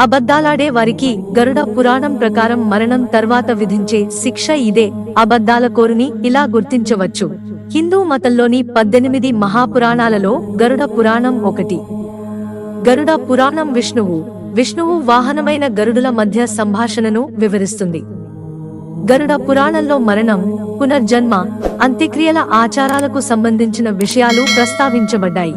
అబద్ధాలాడే వారికి గరుడ పురాణం ప్రకారం మరణం తర్వాత విధించే శిక్ష ఇదే. అబద్ధాల కోరుని ఇలా గుర్తించవచ్చు. హిందూ మతంలోని పద్దెనిమిది మహాపురాణాలలో గరుడ పురాణం ఒకటి. గరుడ పురాణం విష్ణువు. విష్ణువు వాహనమైన గరుడుల మధ్య సంభాషణను వివరిస్తుంది. గరుడ పురాణంలో మరణం పునర్జన్మ అంత్యక్రియల ఆచారాలకు సంబంధించిన విషయాలు ప్రస్తావించబడ్డాయి.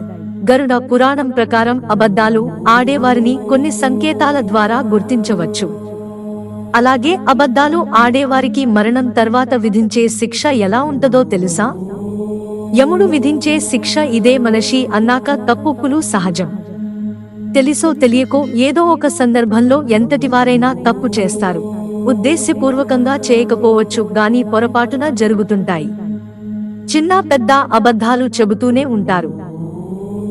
గరుడ పురాణం ప్రకారం అబద్ధాలు ఆడేవారిని కొన్ని సంకేతాల ద్వారా గుర్తించవచ్చు. అలాగే అబద్ధాలు ఆడేవారికి మరణం తర్వాత విధించే శిక్ష ఎలా ఉంటదో తెలుసా? యముడు విధించే శిక్ష ఇదే మనిషి అన్నాక తప్పుకులు సహజం. తెలిసో తెలియకో ఏదో ఒక సందర్భంలో ఎంతటివారైనా తప్పు చేస్తారు. ఉద్దేశ్యపూర్వకంగా చేయకపోవచ్చు గాని పొరపాటున జరుగుతుంటాయి. చిన్న పెద్ద అబద్ధాలు చెబుతూనే ఉంటారు.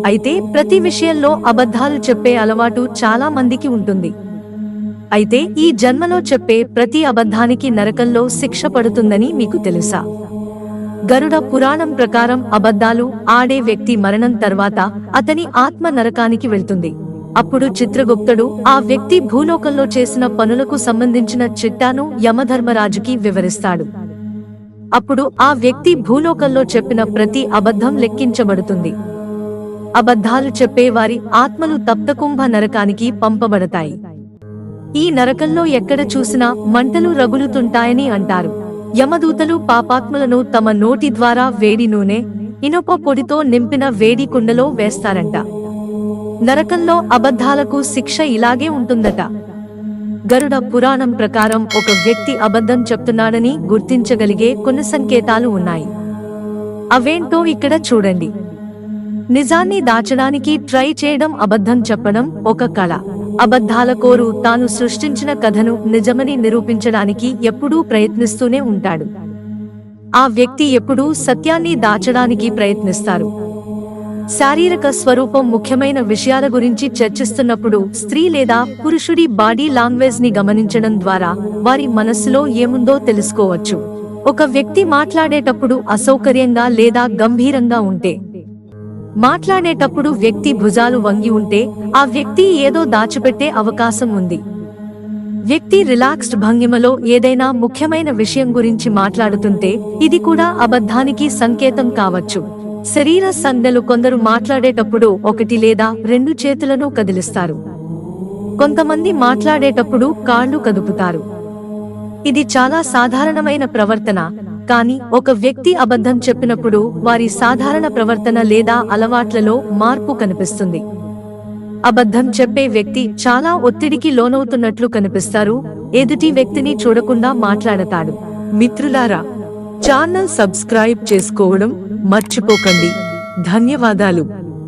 అయితే ప్రతి విషయంలో అబద్ధాలు చెప్పే అలవాటు చాలా మందికి ఉంటుంది. అయితే ఈ జన్మలో చెప్పే ప్రతి అబద్ధానికి నరకంలో శిక్ష పడుతుందని మీకు తెలుసా? గరుడ పురాణం ప్రకారం అబద్ధాలు ఆడే వ్యక్తి మరణం తర్వాత అతని ఆత్మ నరకానికి వెళ్తుంది. అప్పుడు చిత్రగుప్తుడు ఆ వ్యక్తి భూలోకంలో చేసిన పనులకు సంబంధించిన చిట్టాను యమధర్మరాజుకి వివరిస్తాడు. అప్పుడు ఆ వ్యక్తి భూలోకంలో చెప్పిన ప్రతి అబద్ధం లెక్కించబడుతుంది. అబద్ధాలు చెప్పే వారి ఆత్మలు తప్తకుంభ నరకానికి పంపబడతాయి. ఈ నరకంలో ఎక్కడ చూసినా మంటలు రగులుతుంటాయని అంటారు. యమదూతలు పాపాత్ములను తమ నోటి ద్వారా వేడి నూనె ఇనుప పొడితో నింపిన వేడి కుండలో వేస్తారంట. నరకంలో అబద్ధాలకు శిక్ష ఇలాగే ఉంటుందట. గరుడ పురాణం ప్రకారం ఒక వ్యక్తి అబద్ధం చెప్తున్నాడని గుర్తించగలిగే కొన్ని సంకేతాలు ఉన్నాయి. అవేంటో ఇక్కడ చూడండి. నిజాన్ని దాచడానికి ట్రై చేయడం అబద్ధం చెప్పడం ఒక కళ. అబద్ధాల కోరు తాను సృష్టించిన కథను నిజమని నిరూపించడానికి ఎప్పుడూ ప్రయత్నిస్తూనే ఉంటాడు. ఆ వ్యక్తి ఎప్పుడూ సత్యాన్ని దాచడానికి ప్రయత్నిస్తారు. శారీరక స్వరూపం ముఖ్యమైన విషయాల గురించి చర్చిస్తున్నప్పుడు స్త్రీ లేదా పురుషుడి బాడీ లాంగ్వేజ్ని గమనించడం ద్వారా వారి మనస్సులో ఏముందో తెలుసుకోవచ్చు. ఒక వ్యక్తి మాట్లాడేటప్పుడు అసౌకర్యంగా లేదా గంభీరంగా ఉంటే మాట్లాడేటప్పుడు వ్యక్తి భుజాలు వంగి ఉంటే ఆ వ్యక్తి ఏదో దాచిపెట్టే అవకాశం ఉంది. వ్యక్తి రిలాక్స్డ్ భంగిమలో ఏదైనా ముఖ్యమైన విషయం గురించి మాట్లాడుతుంటే ఇది కూడా అబద్ధానికి సంకేతం కావచ్చు. శరీర సంజ్ఞలు కొందరు మాట్లాడేటప్పుడు ఒకటి లేదా రెండు చేతులను కదిలిస్తారు. కొంతమంది మాట్లాడేటప్పుడు కాళ్ళు కదుపుతారు. ఇది చాలా సాధారణమైన ప్రవర్తన. కానీ ఒక వ్యక్తి అబద్ధం చెప్పినప్పుడు వారి సాధారణ ప్రవర్తన లేదా అలవాట్లలో మార్పు కనిపిస్తుంది. అబద్ధం చెప్పే వ్యక్తి చాలా ఒత్తిడికి లోనవుతున్నట్లు కనిపిస్తారు. ఎదుటి వ్యక్తిని చూడకుండా మాట్లాడతాడు. మిత్రులారా ఛానల్ సబ్స్క్రైబ్ చేసుకోవడం మర్చిపోకండి. ధన్యవాదాలు.